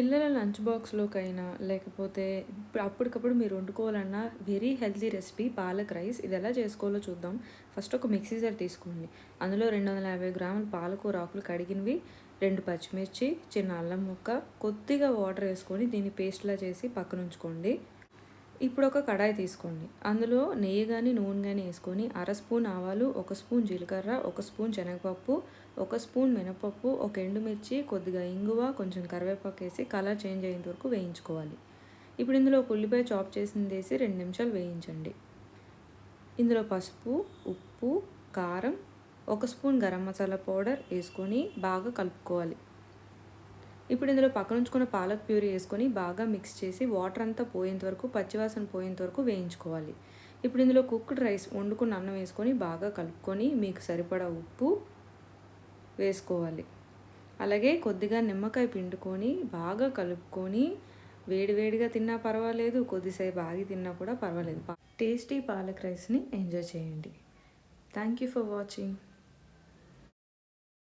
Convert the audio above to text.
పిల్లల లంచ్ బాక్స్‌లోకైనా లేకపోతే ఇప్పుడు అప్పటికప్పుడు మీరు వండుకోవాలన్నా very healthy recipe palak rice. ఇది ఎలా చేసుకోవాలో చూద్దాం. ఫస్ట్ ఒక మిక్సీ జార్ తీసుకోండి. అందులో 250 గ్రాముల పాలకూర ఆకులు కడిగినవి, రెండు పచ్చిమిర్చి, చిన్న అల్లం ముక్క, కొద్దిగా వాటర్ వేసుకొని దీన్ని పేస్ట్‌లా చేసి పక్కనుంచుకోండి. ఇప్పుడు ఒక కడాయి తీసుకోండి. అందులో నెయ్యి కానీ నూనె కానీ వేసుకొని అర స్పూన్ ఆవాలు, ఒక స్పూన్ జీలకర్ర, ఒక స్పూన్ శనగపప్పు, ఒక స్పూన్ మినపప్పు, ఒక ఎండుమిర్చి, కొద్దిగా ఇంగువ, కొంచెం కరివేపాకు వేసి కలర్ చేంజ్ అయ్యేంత వరకు వేయించుకోవాలి. ఇప్పుడు ఇందులో ఒక ఉల్లిపాయ చాప్ చేసిందేసి 2 నిమిషాలు వేయించండి. ఇందులో పసుపు, ఉప్పు, కారం, ఒక స్పూన్ గరం మసాలా పౌడర్ వేసుకొని బాగా కలుపుకోవాలి. ఇప్పుడు ఇందులో పక్కన ఉంచుకున్న పాలక్ ప్యూరీ వేసుకొని బాగా మిక్స్ చేసి వాటర్ అంతా పోయేంత వరకు పచ్చివాసన పోయేంత వరకు వేయించుకోవాలి. ఇప్పుడు ఇందులో కుక్డ్ రైస్ వండుకున్న అన్నం వేసుకొని బాగా కలుపుకొని మీకు సరిపడా ఉప్పు వేసుకోవాలి. అలాగే కొద్దిగా నిమ్మకాయ పిండుకొని బాగా కలుపుకొని వేడివేడిగా తిన్నా పర్వాలేదు, కొద్దిసేపు ఆగి తిన్నా కూడా పర్వాలేదు. టేస్టీ పాలక్ రైస్‌ని ఎంజాయ్ చేయండి. Thank you for watching.